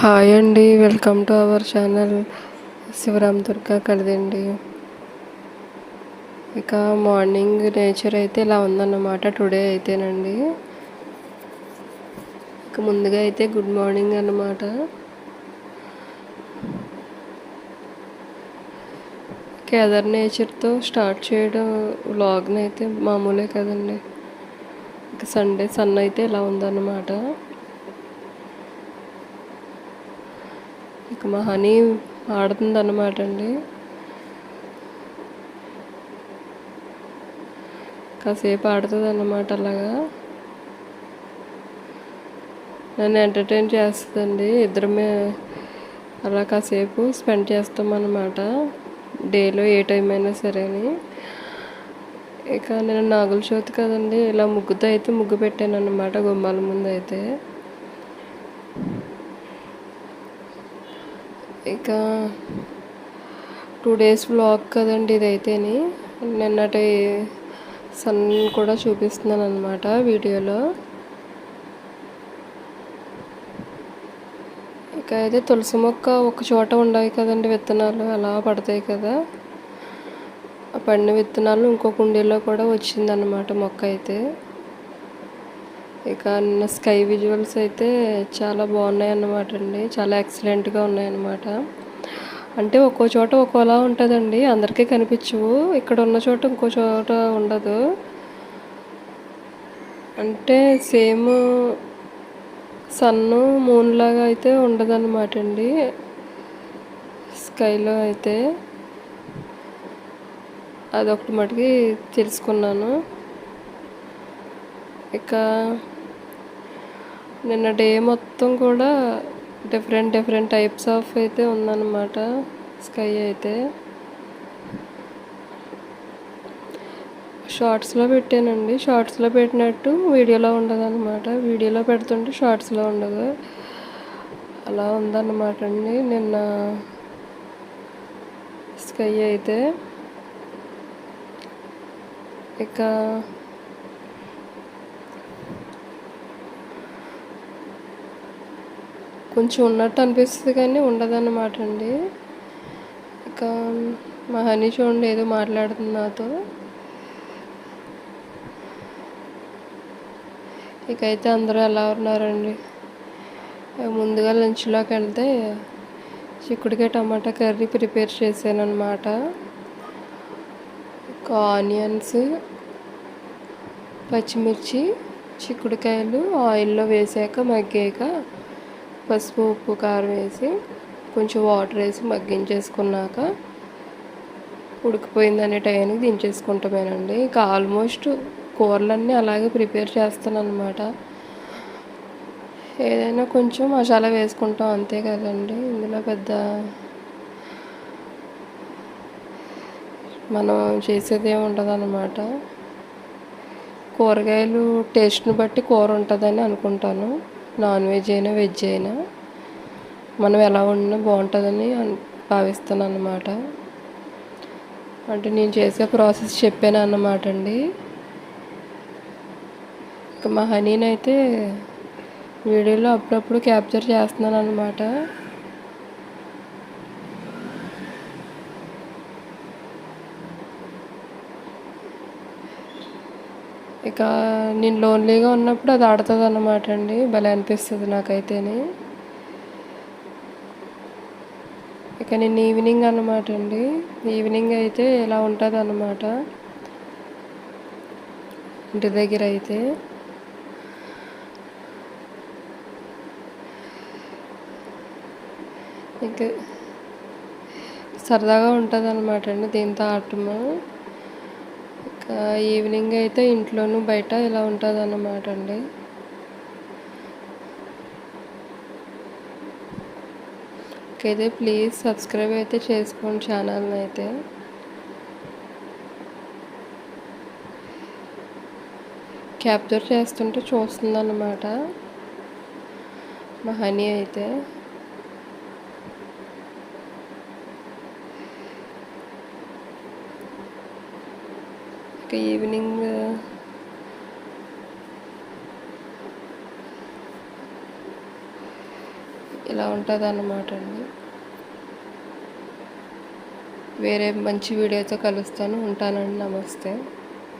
Hi అండి welcome to our channel Shivram Durga కలదండి. ఇక morning nature అయితే ఇలా ఉందన్నమాట టుడే అయితేనండి. ఇక ముందుగా అయితే గుడ్ మార్నింగ్ అన్నమాట. కేదర్ నేచర్తో స్టార్ట్ చేయడం వ్లాగ్ని అయితే మామూలే కదండి. ఇక సండే సన్ అయితే ఇలా ఉందన్నమాట. ఇక మా హనీ ఆడుతుంది అన్నమాట అండి. కాసేపు ఆడుతుంది అన్నమాట అలాగా. నన్ను ఎంటర్టైన్ చేస్తుందండి. ఇద్దరమే అలా కాసేపు స్పెండ్ చేస్తాం అన్నమాట డేలో ఏ టైం అయినా సరే అని. ఇక నేను నాగుల చవితి కదండి ఇలా ముగ్గుతో అయితే ముగ్గు పెట్టాను అన్నమాట గుమ్మాల ముందు అయితే ఇక టూ డేస్ బ్లాగ్ కదండి ఇదైతేని. నిన్నటి సన్ కూడా చూపిస్తున్నాను అనమాట వీడియోలో. ఇక అయితే తులసి మొక్క ఒక చోట ఉండవు కదండి విత్తనాలు అలా పడతాయి కదా. ఆ పడిన విత్తనాలు ఇంకో కుండీలో కూడా వచ్చిందనమాట మొక్క అయితే. ఇక నిన్న స్కై విజువల్స్ అయితే చాలా బాగున్నాయి అన్నమాట అండి. చాలా ఎక్సలెంట్గా ఉన్నాయన్నమాట. అంటే ఒక్కో చోట ఒక్కోలా ఉంటుందండి. అందరికీ కనిపించవు. ఇక్కడ ఉన్న చోట ఇంకో చోట ఉండదు. అంటే సేమ్ సన్ను మూన్ లాగా అయితే ఉండదన్నమాట అండి. స్కైలో అయితే అదొకటి మటుకి తెలుసుకున్నాను. ఇక నిన్న డే మొత్తం కూడా డిఫరెంట్ డిఫరెంట్ టైప్స్ ఆఫ్ అయితే ఉందన్నమాట స్కై అయితే. షార్ట్స్లో పెట్టానండి. షార్ట్స్లో పెట్టినట్టు వీడియోలో ఉండదు అనమాట వీడియోలో పెడుతుంటే షార్ట్స్లో ఉండదు. అలా ఉందన్నమాట అండి నిన్న స్కై అయితే. ఇక కొంచెం ఉన్నట్టు అనిపిస్తుంది కానీ ఉండదన్నమాట అండి. ఇక మా హనీ చూడండి ఏదో మాట్లాడుతుంది నాతో. ఇకైతే అందరూ ఎలా ఉన్నారండి? ముందుగా లంచ్లోకి వెళ్తే చిక్కుడుకాయ టమాటా కర్రీ ప్రిపేర్ చేశాను అనమాట ఆనియన్స్ పచ్చిమిర్చి చిక్కుడుకాయలు ఆయిల్లో వేసాక మగ్గాక పసుపు ఉప్పు కారం వేసి కొంచెం వాటర్ వేసి మగ్గించేసుకున్నాక ఉడికిపోయిందనే టైంకి దించేసుకుంటామేనండి. ఇంకా ఆల్మోస్ట్ కూరలన్నీ అలాగే ప్రిపేర్ చేస్తాను అనమాట ఏదైనా కొంచెం మసాలా వేసుకుంటాం అంతే కదండి. ఇందులో పెద్ద మనం చేసేది ఏమి ఉండదు అనమాట కూరగాయలు టేస్ట్ని బట్టి కూర ఉంటుందని అనుకుంటాను. నాన్ వెజ్ అయినా వెజ్ అయినా మనం ఎలా వండినా బాగుంటుందని భావిస్తాను అన్నమాట అంటే నేను చేసే ప్రాసెస్ చెప్పాను అన్నమాట అండి. ఇక మా హనీని అయితే వీడియోలో అప్పుడప్పుడు క్యాప్చర్ చేస్తున్నాను అనమాట ఇక నేను లోన్లీగా ఉన్నప్పుడు అది ఆడుతుంది అన్నమాట అండి. భలే అనిపిస్తుంది నాకైతేని. ఇక నేను ఈవినింగ్ అన్నమాట అండి. ఈవినింగ్ అయితే ఇలా ఉంటుంది అన్నమాట ఇంటి దగ్గర అయితే. ఇంకా సరదాగా ఉంటుంది అనమాట అండి. దీంతో ఆటము ఇంకా ఈవినింగ్ అయితే ఇంట్లోనూ బయట ఇలా ఉంటుంది అన్నమాట అండి అయితే ప్లీజ్ సబ్స్క్రైబ్ అయితే చేసుకోండి ఛానల్ని అయితే క్యాప్చర్ చేస్తుంటే చూస్తుంది అన్నమాట మా హనీ అయితే. ఇంకా ఈవినింగ్ ఇలా ఉంటుంది అన్నమాట అండి. వేరే మంచి వీడియోతో కలుస్తాను. ఉంటానండి. నమస్తే.